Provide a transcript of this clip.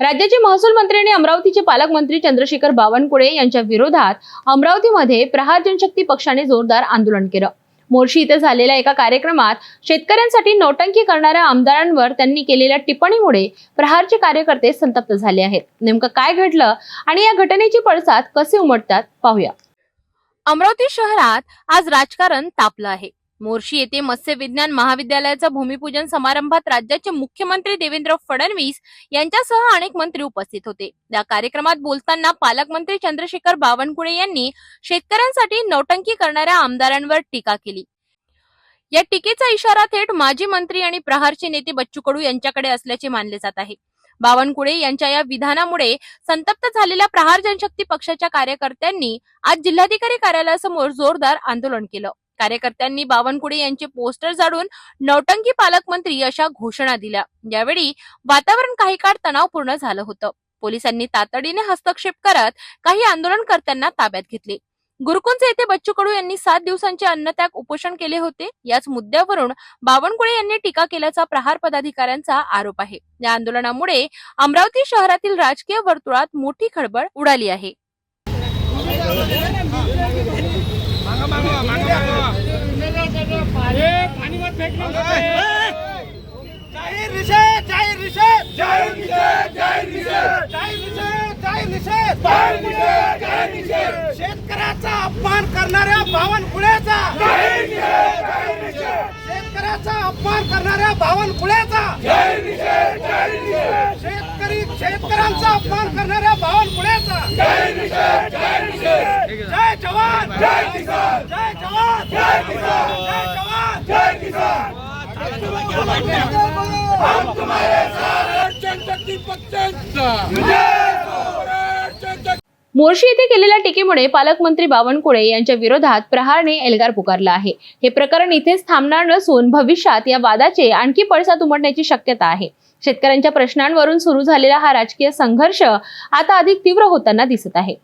राज्याचे महसूल मंत्री आणि अमरावतीचे पालकमंत्री चंद्रशेखर बावनकुळे यांच्या विरोधात अमरावतीमध्ये प्रहार जनशक्ती पक्षाने जोरदार आंदोलन केलं. मोर्शी इथे झालेल्या एका कार्यक्रमात शेतकऱ्यांसाठी नौटंकी करणाऱ्या आमदारांवर त्यांनी केलेल्या टिप्पणीमुळे प्रहारचे कार्यकर्ते संतप्त झाले आहेत. नेमकं काय घडलं आणि या घटनेची पडसाद कसे उमटतात पाहूया. अमरावती शहरात आज राजकारण तापलं आहे. मोर्शी येथे मत्स्य विज्ञान महाविद्यालयाचा भूमिपूजन समारंभात राज्याचे मुख्यमंत्री देवेंद्र फडणवीस यांच्यासह अनेक मंत्री उपस्थित होते. या कार्यक्रमात बोलताना पालकमंत्री चंद्रशेखर बावनकुळे यांनी शेतकऱ्यांसाठी नौटंकी करणाऱ्या आमदारांवर टीका केली. या टीकेचा इशारा थेट माजी मंत्री आणि प्रहारचे नेते बच्चू कडू यांच्याकडे असल्याचे मानले जात आहे. बावनकुळे यांच्या या विधानामुळे संतप्त झालेल्या प्रहार जनशक्ती पक्षाच्या कार्यकर्त्यांनी आज जिल्हाधिकारी कार्यालयासमोर जोरदार आंदोलन केलं. कार्यकर्त्यांनी बावनकुळे यांचे पोस्टर जाडून नौटंकी पालकमंत्री अशा घोषणा दिल्या. यावेळी वातावरण काही काळ तणावपूर्ण झालं होतं. पोलिसांनी तातडीने हस्तक्षेप करत काही आंदोलनकर्त्यांना ताब्यात घेतले. गुरुकुंज येथे बच्चू कडू यांनी सात दिवसांचे अन्नत्याग उपोषण केले होते. याच मुद्द्यावरून बावनकुळे यांनी टीका केल्याचा प्रहार पदाधिकाऱ्यांचा आरोप आहे. या आंदोलनामुळे अमरावती शहरातील राजकीय वर्तुळात मोठी खळबळ उडाली आहे. जाहीर निषेध जाहीर निषेध जाहीर निषेध जाहीर निषेध जाहीर निषेध जाहीर निषेध जाहीर निषेध जाहीर निषेध शेतकऱ्याचा अपमान करणाऱ्या बावनकुळ्याचा जाहीर निषेध जाहीर निषेध शेतकऱ्याचा अपमान करणाऱ्या बावनकुळ्याचा जाहीर निषेध जाहीर निषेध शेतकरी शेतकऱ्यांचा अपमान करणाऱ्या बावनकुळ्याचा जाहीर निषेध जाहीर निषेध जय जवान. जय किसान जय जवान. जय किसान जय जवान जय किसान हम तुम्हारे साथ जनशक्ती पक्षांचा मोर्शी येथे केलेल्या टीकेमुळे पालकमंत्री बावनकुळे यांच्या विरोधात प्रहारने एल्गार पुकारला आहे. हे प्रकरण इथेच थांबणार नसून भविष्यात या वादाचे आणखी पळसात उमटण्याची शक्यता आहे. शेतकऱ्यांच्या प्रश्नांवरून सुरू झालेला हा राजकीय संघर्ष आता अधिक तीव्र होताना दिसत आहे.